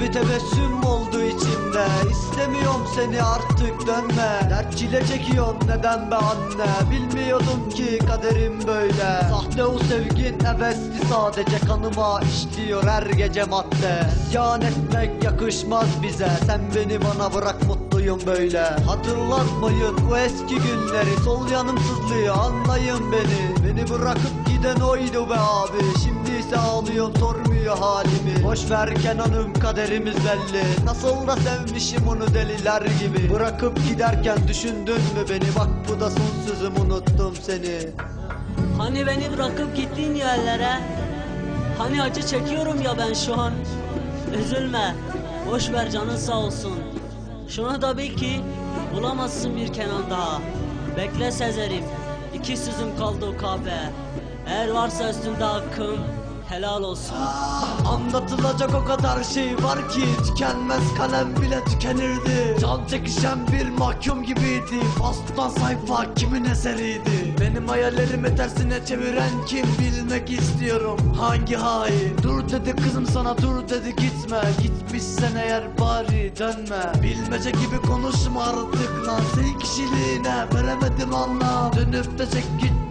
Bir tebessüm oldu içimde. İstemiyorum seni artık dönme. Dert çile çekiyorum neden be anne? Bilmiyordum ki kaderim böyle. Sahte o sevgin hevesli sadece kanıma işliyor her gece madde. İsyan etmek yakışmaz bize. Sen beni bana bırak mutluyum böyle. Hatırlatmayın o eski günleri. Sol yanım sızlıyor anlayın beni. Beni bırakıp giden oydu be abi. Şimdi ise ağlıyorum sormuyor halimi. Boş ver Kenan'ım kaderimiz belli. Nasıl da sevmişim onu deliler gibi. Bırakıp giderken düşündün mü beni? Bak bu da son sözüm unuttum seni. Hani beni bırakıp gittiğin yerlere? Hani acı çekiyorum ya ben şu an? Üzülme. Boş ver canın sağ olsun Şunu da bil ki Bulamazsın bir Kenan daha. Bekle Sezer'im İki sözüm kaldı o kahve. Eğer varsa üstünde hakkım Helal olsun. Anlatılacak o kadar şey var ki Tükenmez kalem bile tükenirdi. Can çekişen bir mahkum gibiydi. Bastan sayfa kimin eseriydi? Benim hayallerimi tersine çeviren kim bilmek istiyorum. Hangi hain? Dur dedi kızım sana dur dedi gitme. Gitmişsen eğer bari dönme. Bilmece gibi konuşma artık lan. Senin kişiliğine veremedim anlam Dönüp de çek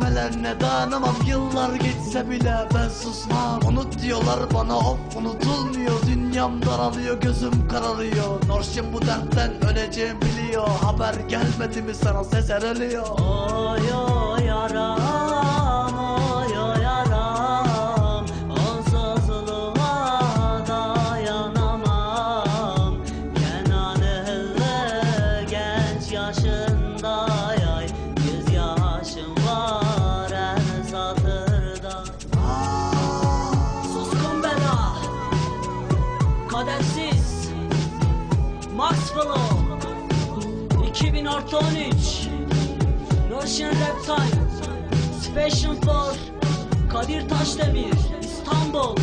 gitmelerine dayanamam Yıllar geçse bile ben susmam. Unut diyorlar bana of unutulmuyor. Dünyam daralıyor gözüm kararıyor. Norşin bu dertten öleceğim biliyor. Haber gelmedi mi sana seser ölüyor Oy oy yaram Kadersiz Max Flow 2000 artı 13 Russian Special for Kadir Taşdemir. İstanbul